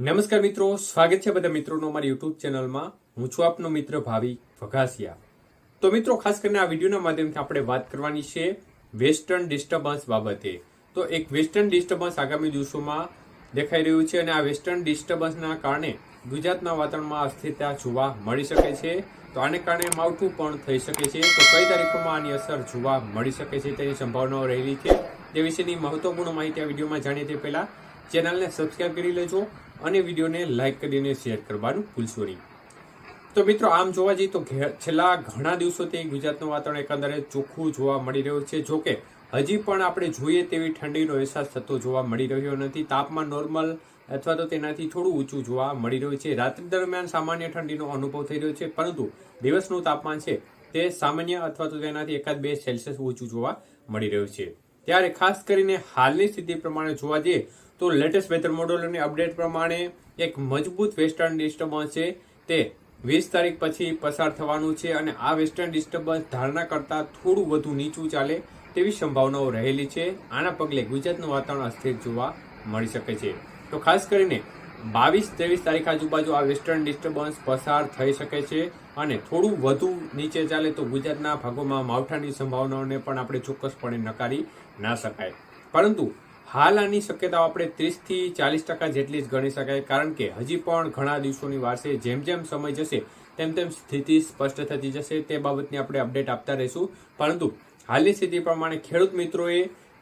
નમસ્કાર મિત્રો, સ્વાગત છે બધા મિત્રોનો અમારી યુટ્યુબ ચેનલમાં. હું છું આપનો મિત્ર ભાવિ વઘાસિયા તો મિત્રો, ખાસ કરીને આ વિડીયોના માધ્યમથી આપણે વાત કરવાની છે વેસ્ટર્ન ડિસ્ટર્બન્સ બાબતે. તો એક વેસ્ટર્ન ડિસ્ટર્બન્સ આગામી દિવસોમાં દેખાઈ રહ્યું છે અને આ વેસ્ટર્ન ડિસ્ટર્બન્સના કારણે ગુજરાતના વાતાવરણમાં અસ્થિરતા જોવા મળી શકે છે. તો આને કારણે માવઠું પણ થઈ શકે છે. તો કઈ તારીખોમાં આની અસર જોવા મળી શકે છે તેની સંભાવનાઓ રહેલી છે તે વિશેની મહત્વપૂર્ણ માહિતી આ વિડીયોમાં જાણીએ તે પહેલા ચેનલને સબસ્ક્રાઇબ કરી લેજો. અને વિડીયોને લાઇક કરીને શેર કરવાનું ભૂલશો નહીં. તો મિત્રો, આમ જોવા જઈએ તો છેલ્લા ઘણા દિવસોથી ગુજરાતનું વાતાવરણ એકંદરે ચોખ્ખું જોવા મળી રહ્યું છે. જો કે, હજી પણ આપણે જોઈએ તેવી ઠંડીનો અહેસાસ થતો જોવા મળી રહ્યો નથી. તાપમાન નોર્મલ અથવા તો તેનાથી થોડું ઊંચું જોવા મળી રહ્યું છે. રાત્રિ દરમિયાન સામાન્ય ઠંડીનો અનુભવ થઈ રહ્યો છે, પરંતુ દિવસનું તાપમાન છે તે સામાન્ય અથવા તો તેનાથી એકાદ બે સેલ્સિયસ ઊંચું જોવા મળી રહ્યું છે. ત્યારે ખાસ કરીને હાલની સ્થિતિ પ્રમાણે જોવા જઈએ તો લેટેસ્ટ વેધર મોડેલોની અપડેટ પ્રમાણે એક મજબૂત વેસ્ટર્ન ડિસ્ટર્બન્સ છે. તે વીસ તારીખ પછી પસાર થવાનું છે અને આ વેસ્ટર્ન ડિસ્ટર્બન્સ ધારણા કરતાં થોડું વધુ નીચું ચાલે તેવી સંભાવનાઓ રહેલી છે. આના પગલે ગુજરાતનું વાતાવરણ અસ્થિર જોવા મળી શકે છે. તો ખાસ કરીને બાવીસ ત્રેવીસ તારીખ આજુબાજુ આ વેસ્ટર્ન ડિસ્ટર્બન્સ પસાર થઈ શકે છે અને થોડું વધુ નીચે ચાલે તો ગુજરાતના ભાગોમાં માવઠાની સંભાવનાઓને પણ આપણે ચોક્કસપણે નકારી ના શકાય. પરંતુ હાલ આની શક્યતાઓ આપણે ત્રીસથી ચાલીસ ટકા જેટલી જ ગણી શકાય, કારણ કે હજી પણ ઘણા દિવસોની વાર જેમ જેમ સમય જશે, તેમ તેમ સ્થિતિ સ્પષ્ટ થતી જશે. તે બાબતની આપણે અપડેટ આપતા રહીશું. પરંતુ હાલની સ્થિતિ પ્રમાણે ખેડૂત મિત્રોએ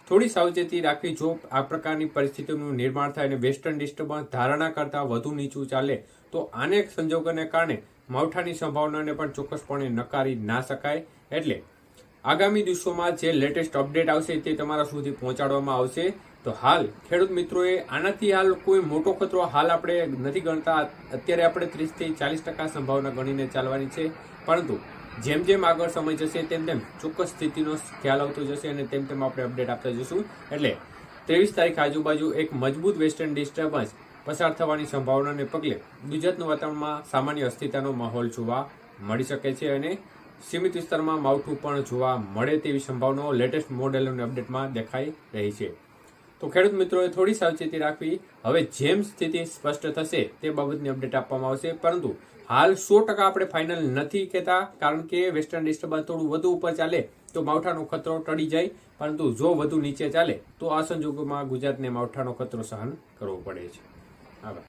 થોડી સાવચેતી રાખવી જો આ પ્રકારની પરિસ્થિતિનું નિર્માણ થાય અને વેસ્ટર્ન ડિસ્ટર્બન્સ ધારણા કરતાં વધુ નીચું ચાલે, તો આને સંજોગોને કારણે માવઠાની સંભાવનાને પણ ચોક્કસપણે નકારી ના શકાય. એટલે આગામી દિવસોમાં જે લેટેસ્ટ અપડેટ આવશે તે તમારા સુધી પહોંચાડવામાં આવશે. તો હાલ, ખેડૂત મિત્રોએ આનાથી હાલ કોઈ મોટો ખતરો હાલ આપણે નથી ગણતા. અત્યારે આપણે ત્રીસથી ચાલીસ ટકા સંભાવના ગણીને ચાલવાની છે. પરંતુ જેમ જેમ આગળ સમય જશે તેમ તેમ ચોક્કસ સ્થિતિનો ખ્યાલ આવતો જશે અને તેમ તેમ આપણે અપડેટ આપતા જઈશું. એટલે ત્રેવીસ તારીખ આજુબાજુ એક મજબૂત વેસ્ટર્ન ડિસ્ટર્બન્સ પસાર થવાની સંભાવનાને પગલે ગુજરાતનું વાતાવરણમાં સામાન્ય અસ્થિરતાનો માહોલ જોવા મળી શકે છે અને સીમિત વિસ્તારમાં માવઠું પણ જોવા મળે તેવી સંભાવનાઓ લેટેસ્ટ મોડેલોની અપડેટમાં દેખાઈ રહી છે. તો ખેડૂત મિત્રોએ થોડી સાવચેતી રાખવી. હવે જેમ સ્થિતિ સ્પષ્ટ થશે તે બાબતની અપડેટ આપવામાં આવશે. પરંતુ હાલ સો ટકા આપણે ફાઇનલ નથી કહેતા, કારણ કે વેસ્ટર્ન ડિસ્ટર્બન્સ થોડું વધુ ઉપર ચાલે તો માવઠાનો ખતરો ટળી જાય. પરંતુ જો વધુ નીચે ચાલે તો આ સંજોગોમાં ગુજરાતને માવઠાનો ખતરો સહન કરવો પડે છે. આભાર.